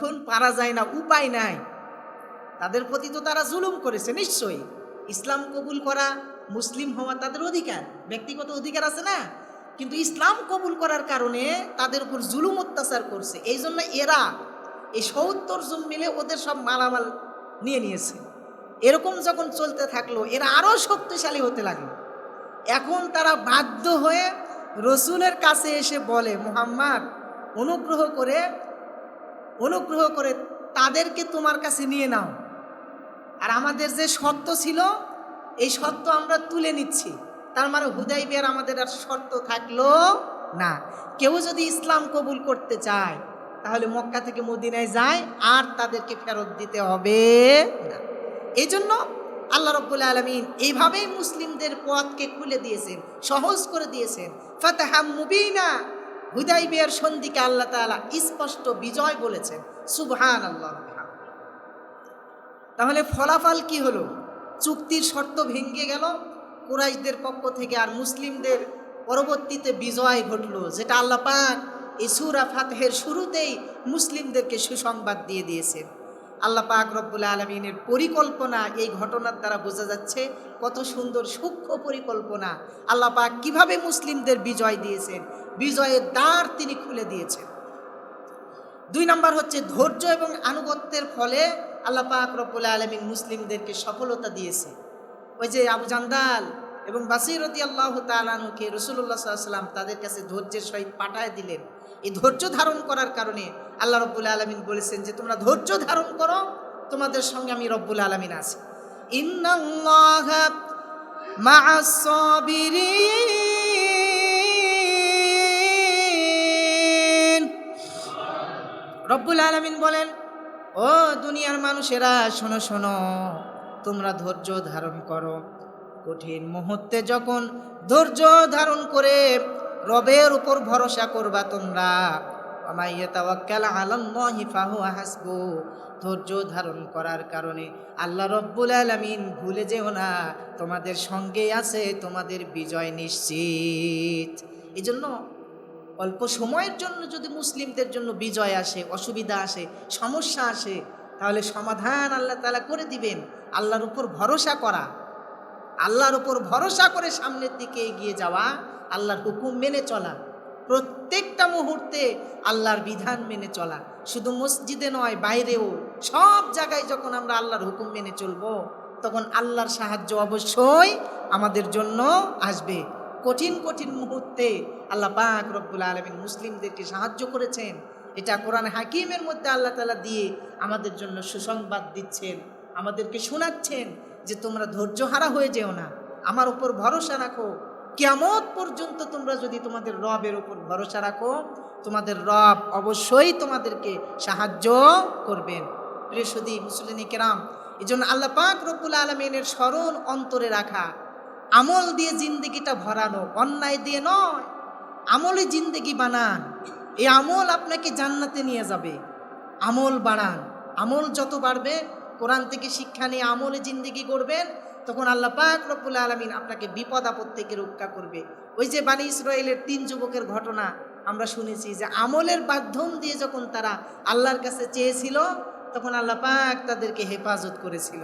যখন পারা যায় না, উপায় নাই। তাদের প্রতি তো তারা জুলুম করেছে, নিশ্চয়ই। ইসলাম কবুল করা মুসলিম হওয়া তাদের অধিকার, ব্যক্তিগত অধিকার আছে না? কিন্তু ইসলাম কবুল করার কারণে তাদের উপর জুলুম অত্যাচার করছে। এই জন্য এরা এই সত্তর জন মিলে ওদের সব মালামাল নিয়ে নিয়েছে। এরকম যখন চলতে থাকল, এরা আরও শক্তিশালী হতে লাগল। এখন তারা বাধ্য হয়ে রসুলের কাছে এসে বলে, মুহাম্মদ, অনুগ্রহ করে অনুগ্রহ করে তাদেরকে তোমার কাছে নিয়ে নাও। আর আমাদের যে শর্ত ছিল, এই শর্ত আমরা তুলে নিচ্ছি। তার মানে হুদাই বিয়ার আমাদের আর শর্ত থাকল না। কেউ যদি ইসলাম কবুল করতে চায়, তাহলে মক্কা থেকে মদিনায় যায়, আর তাদেরকে ফেরত দিতে হবে না। এই জন্য আল্লাহ রব্বুল আলমিন এইভাবেই মুসলিমদের পথকে খুলে দিয়েছেন, সহজ করে দিয়েছেন। ফাতাহাম মুবিনা হুদাই বিয়ার সন্ধিকে আল্লাহ তালা স্পষ্ট বিজয় বলেছেন। সুবহান আল্লাহ তাহলে ফলাফল কি হলো? চুক্তির শর্ত ভেঙে গেল। কুরাইশদের পক্ষ থেকে আর মুসলিমদের পরবর্তীতে বিজয় ঘটলো, যেটা আল্লাহ পাক এই সুরা ফাতহের শুরুতেই মুসলিমদেরকে সুসংবাদ দিয়ে দিয়েছেন। আল্লাহ পাক রব্বুল আলমিনের পরিকল্পনা এই ঘটনার দ্বারা বোঝা যাচ্ছে কত সুন্দর, সূক্ষ্ম পরিকল্পনা। আল্লাহ পাক কীভাবে মুসলিমদের বিজয় দিয়েছেন, বিজয়ের দ্বার তিনি খুলে দিয়েছেন। দুই নম্বর হচ্ছে ধৈর্য এবং আনুগত্যের ফলে আল্লাহ পাক রব্বুল আলমিন মুসলিমদেরকে সফলতা দিয়েছে। ওই যে আবু জান্দাল এবং বাসিরতি আল্লাহ তালানুকে রসুল্লাহ সাল্লাম তাদের কাছে ধৈর্যের সহিত পাঠায় দিলেন। এই ধৈর্য ধারণ করার কারণে আল্লাহ রব্বুল আলমিন বলেছেন যে, তোমরা ধৈর্য ধারণ করো, তোমাদের সঙ্গে আমি রব্বুল আলমিন আছি। রব্বুল আলমিন বলেন, ও দুনিয়ার মানুষেরা, শোনো শোনো, তোমরা ধৈর্য ধারণ করো। কঠিন মুহূর্তে যখন ধৈর্য ধারণ করে রবের উপর ভরসা করবা তোমরা। ধৈর্য ধারণ করার কারণে আল্লাহ রব্বুল আলামিন ভুলে যেও না, তোমাদের সঙ্গে আছে তোমাদের বিজয় নিশ্চিত। এই জন্য অল্প সময়ের জন্য যদি মুসলিমদের জন্য বিজয় আসে, অসুবিধা আসে, সমস্যা আসে, তাহলে সমাধান আল্লাহ তালা করে দিবেন। আল্লাহর উপর ভরসা করা। আল্লাহর উপর ভরসা করে সামনের দিকে এগিয়ে যাওয়া, আল্লাহর হুকুম মেনে চলা। প্রত্যেকটা মুহূর্তে আল্লাহর বিধান মেনে চলা। শুধু মসজিদে নয়, বাইরেও সব জায়গায় যখন আমরা আল্লাহর হুকুম মেনে চলবো, তখন আল্লাহর সাহায্য অবশ্যই আমাদের জন্য আসবে। কঠিন কঠিন মুহূর্তে আল্লাহ পাক রব্বুল আলমিন মুসলিমদেরকে সাহায্য করেছেন। এটা কোরআন হাকিমের মধ্যে আল্লাহ তালা দিয়ে আমাদের জন্য সুসংবাদ দিচ্ছেন, আমাদেরকে শোনাচ্ছেন। যে তোমরা ধৈর্যহারা হয়ে যেও না। আমার উপর ভরসা রাখো। কেমত পর্যন্ত তোমরা যদি তোমাদের রবের উপর ভরসা রাখো, তোমাদের রব অবশ্যই তোমাদেরকে সাহায্য করবেন প্রিয়সদী মুসলিনী কেরাম এই জন্য আল্লাহ পাক রব্বুল আলমিনের স্মরণ অন্তরে রাখা। আমল দিয়ে জিন্দগিটা ভরানো, অন্যায় দিয়ে নয়। আমলে জিন্দগি বানান। এই আমল আপনাকে জান্নাতে নিয়ে যাবে। আমল বাড়ান। আমল যত বাড়বে কোরআন থেকে শিক্ষা নিয়ে আমলে জিন্দিগি করবেন, তখন আল্লাহ পাক রব্বুল আলমিন আপনাকে বিপদ আপদ থেকে রক্ষা করবে। ওই যে বাণী ইসরায়েলের তিন যুবকের ঘটনা আমরা শুনেছি যে আমলের মাধ্যম দিয়ে যখন তারা আল্লাহর কাছে চেয়েছিল, তখন আল্লাহ পাক তাদেরকে হেফাজত করেছিল।